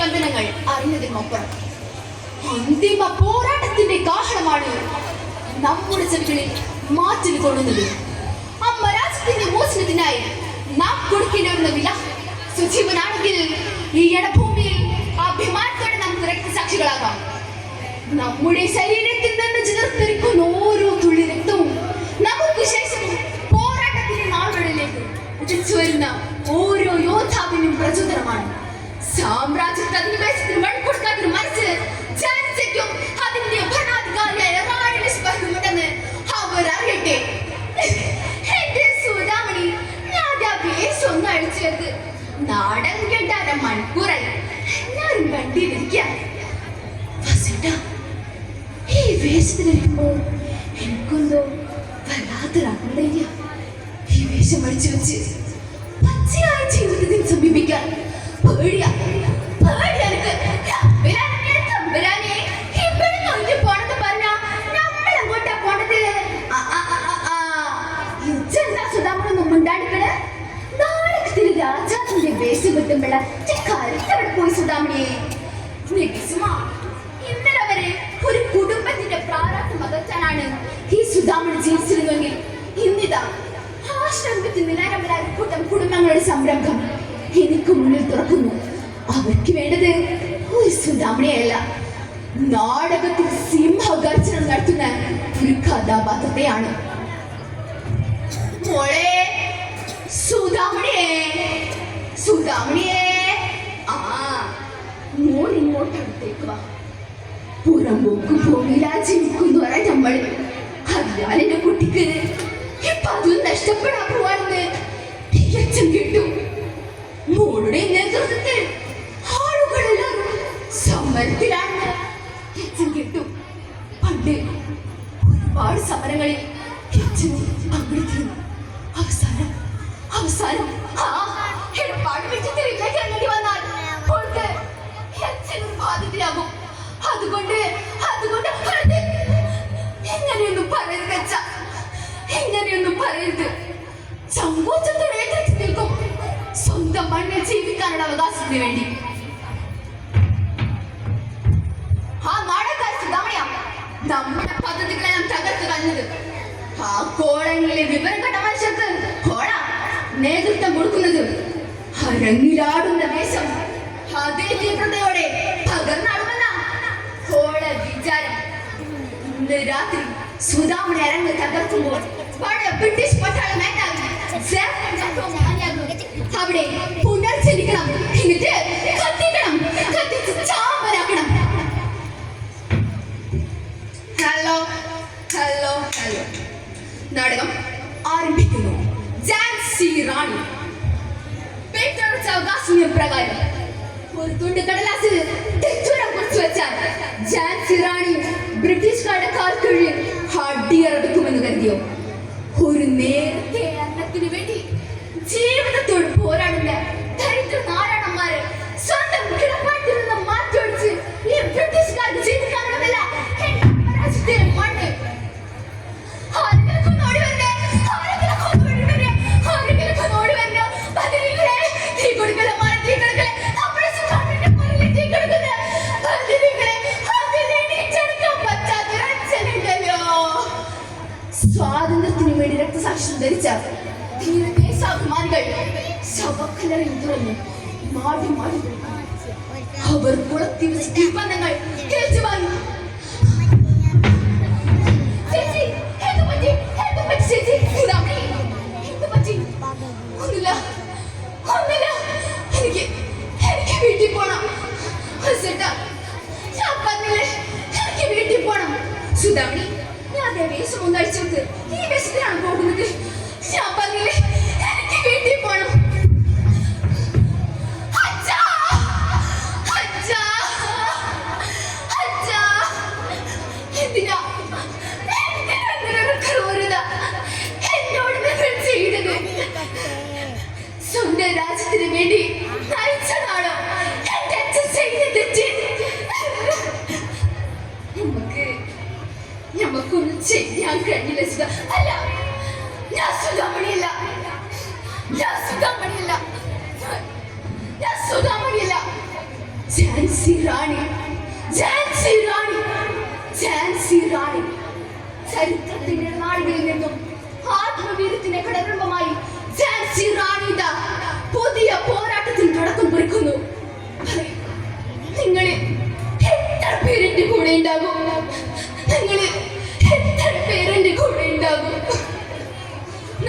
സ്പന്ദനങ്ങൾ അറിഞ്ഞതിനുമപ്പുറം അന്തിമ പോരാട്ടത്തിന്റെ കാഹളമാണ് നമ്മുടെ ചെവികളിൽ മാറ്റിൽ കൊള്ളുന്നത്. അമ്മ രാജ്യത്തിന്റെ മോചനത്തിനായി നാം കൊടുക്കേണ്ടിവരുന്ന വില സുജീവനാണെങ്കിൽ ഈ ഇടഭൂമിയിൽ അഭിമാനത്തോടെ നമുക്ക് രക്തസാക്ഷികളാകാം. നമ്മുടെ ശരീരത്തിൽ നിന്ന് ജാനിച്ചയ്ക്കും അതിന്റെ ഭരണാധികാരിയായ റാണി നിഷ്പർക്കുമുണ്ടെന്ന് അവർ അറിയട്ടെ. എന്റെ സുധാമണി ഞാൻ വേഷം ഒന്ന് അഴിച്ചത് നാടൻ കേട്ടാര മണിക്കൂറായി. ഞാനും കണ്ടിരിക്കാം വസുണ്ട ഈ വേഷത്തിലിരിക്കുമ്പോൾ എനിക്കൊന്തോ എനിക്കൊന്നും അഹന്തയ്യ ഈ വേഷം അഴിച്ചു വെച്ച് പച്ചയായ ജീവിതത്തിൽ സമീപിക്കാൻ പേടിയാ. രാജാവിന്റെ വേഷം കിട്ടുമ്പോഴ കരുത്തവിടെ പോയി നികിസുമാ ഇന്നലെ വരെ ഒരു കുടുംബത്തിന്റെ പ്രാരാബ്ദം അകറ്റാനാണ് ഈ സുധാമണി ജീവിച്ചിരുന്നെങ്കിൽ ഇന്നിതാ ആശ്രമത്തിൽ നിലരമരായ കൂട്ടം കുടുംബങ്ങളുടെ സംരംഭം എനിക്ക് മുന്നിൽ തുറക്കുന്നു. അവർക്ക് വേണ്ടത് ഒരു സുധാമണിയല്ല നാടകത്തിൽ സിംഹഗർജനം നടത്തുന്ന ഒരു കഥാപാത്രത്തെയാണ്. മോളെ സുധാമണിയെ സുധാമണിയെ ആ മോൻ ഇങ്ങോട്ട് വാ. പുറമ്പോക്ക് ഭൂമിയിലാ ജീവിക്കുന്നവരാ നമ്മൾ അതിനാൽ കുട്ടിക്ക് ഇപ്പൊ അതും നഷ്ടപ്പെടാൻ പോവാണെന്ന് തികച്ചും കിട്ടും. മോളുടെ നേതൃത്വത്തിൽ ആളുകളെല്ലാം സമരത്തിലാണ്. തികച്ചും കിട്ടും. സമരങ്ങളിൽ പങ്കെടുത്തിരുന്നു അവസാനം അവസാനം ആ ഏർപ്പാട് ഇങ്ങനെയൊന്നും പറയരുത്. സങ്കോചത്തോടെ ഏറ്റെടുത്ത് നിൽക്കും. സ്വന്തം മണ്ണിൽ ജീവിക്കാനുള്ള അവകാശത്തിന് വേണ്ടി. ആ നാടകക്കാരി തവണയാ നമ്മുടെ പദ്ധതികളെല്ലാം തകർത്ത് കളഞ്ഞത്. ആ കോളങ്ങളിലെ വിവരം മനുഷ്യർക്ക് കോള നേതൃത്വം കൊടുക്കുന്നത്. അരങ്ങിലാടുന്ന വേഷം അതേ തീവ്രതയോടെ പകർന്നാടുമെന്ന കോള വിചാരം. ഇന്ന് രാത്രി സുധാമണി അരങ്ങ് തകർക്കുമ്പോൾ പഴയ ബ്രിട്ടീഷ് പട്ടാള മേധാവി ജാഫർ ജാഫർ മാനിയാകും. അവിടെ പുനർജനിക്കണം എന്നിട്ട് കത്തിക്കണം കത്തിച്ച് ചാമ്പലാക്കണം ഹലോ ഹലോ ഹലോ നാടകം ആരംഭിക്കുന്നു ജാൻസി റാണി പേറ്ററച്ച അവകാശ പ്രകാരം ഒരു തുണ്ട് കടലാസിൽ ധരിച്ച ധീരദേശാഭിമാനികൾ ശവക്കലറിൽ തുറന്ന് മാടി മാടി. അവർ കുളത്തി വെച്ച് തീപ്പന്തങ്ങൾ ഏറ്റുവാങ്ങി ചേച്ചി, എന്ത് പറ്റി? എന്ത് പറ്റി ചേച്ചി? സുധാമണി, എന്ത് പറ്റി? ഒന്നുമില്ല, ഒന്നുമില്ല. എനിക്ക് എനിക്ക് വീട്ടിൽ പോണം ഞാൻ പറഞ്ഞില്ലേ, എനിക്ക് വീട്ടിൽ പോണം സുധാമണി ഞാൻ അതേ വേഷം ഒന്ന് അടിച്ചു നോക്ക് ഈ വേഷത്തിലാണ് പോകുന്നത് ഞാൻ പറഞ്ഞില്ലേ എനിക്ക് വീട്ടിൽ പോണം. സ്വന്തം രാജ്യത്തിന് വേണ്ടി നയിച്ചതാണോ? എന്റെ അച്ഛൻ ചെയ്ത തെറ്റ്? നമുക്ക് നമുക്കൊന്നും ചെയ്യാൻ കഴിഞ്ഞില്ല സുധ. അല്ല ഞാൻ സുഖമണിയില്ല ഞാൻ സുഖമണിയില്ല ഞാൻ സുഖമണിയില്ല ജാൻസി റാണി. ജാൻസി റാണി. ജാൻസി റാണി. ചരിത്രത്തിന്റെ നാടുകളിൽ നിന്നും ആത്മവീര്യത്തിന്റെ ഘടകമായി ജാൻസി റാണിയുടെ പുതിയ പോരാട്ടത്തിൽ തുടക്കം കുറിക്കുന്നു. നിങ്ങളിൽ എത്ര പേരെന്റെ കൂടെ ഉണ്ടാകും?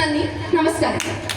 എത്ര പേരെന്റെ